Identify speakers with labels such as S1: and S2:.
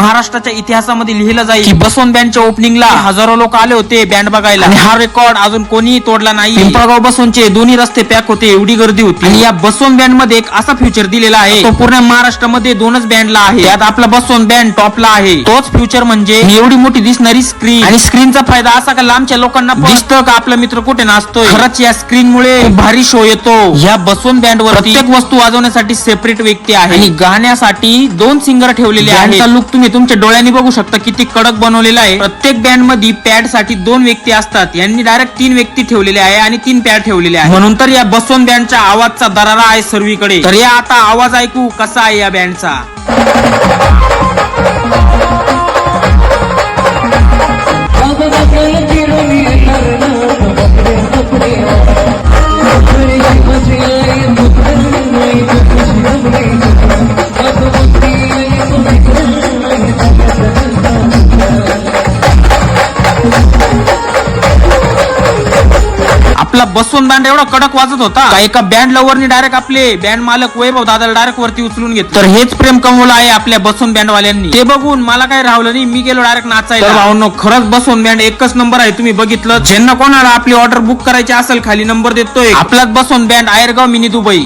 S1: महाराष्ट्राच्या इतिहासामध्ये लिहिलं जाईल की बसवंत बँडच्या ओपनिंगला हजारो लोक आले होते बँड बघायला. आणि हा रेकॉर्ड अजून कोणीही तोडला नाही. पिंपळगाव बसवंतचे दोन्ही रस्ते पॅक होते एवढी गर्दी होती. आणि या बसवंत बँडमध्ये एक असा फ्युचर दिलेला आहे. तो पूर्ण महाराष्ट्रामध्ये दोनच बँडला आहे. त्यात आपला बसवंत बँड टॉपला आहे. तोच फ्युचर म्हणजे एवढी मोठी दिसणारी स्क्रीन आणि स्क्रीनचा फायदा असा का लांबच्या लोकांना दिसतं का आपला मित्र कुठे नाचतोय? खरंच या स्क्रीन मुळे भारी शो येतो. या बसवंत बँड वर प्रत्येक वस्तू वाजवण्यासाठी सेपरेट व्यक्ती आहे. आणि गाण्यासाठी दोन सिंगर ठेवलेले आहेत. लुक तुम्ही तुमच्या डोळ्यांनी बघू शकता किती कडक बनवलेला आहे. प्रत्येक बँडमध्ये पॅडसाठी दोन व्यक्ती असतात. यांनी डायरेक्ट तीन व्यक्ती ठेवलेले आहे आणि तीन पॅड ठेवलेले आहे म्हणून तर या बसवून बँडच्या आवाजचा दरारा आहे सर्वीकडे. तर या आता आवाज ऐकू कसा आहे या बँडचा आपला बसवंत बँड एवढा कडक वाजत होता. का एका बँड लवरनी डायरेक्ट आपले बँड मालक वैभव दादाला डायरेक्ट वरती उचलून घेत तर हेच प्रेम कमवलं आहे आपल्या बसवंत बँड वाल्यांनी. ते बघून मला काही राहलं नाही मी गेलो डायरेक्ट नाचायला. भावनो खरंच बसवंत बँड एकच नंबर आहे तुम्ही बघितलं. ज्यांना कोणाला आपली ऑर्डर बुक करायची असेल खाली नंबर देतोय. आपलाच Baswant band Ayargaon mini Dubai.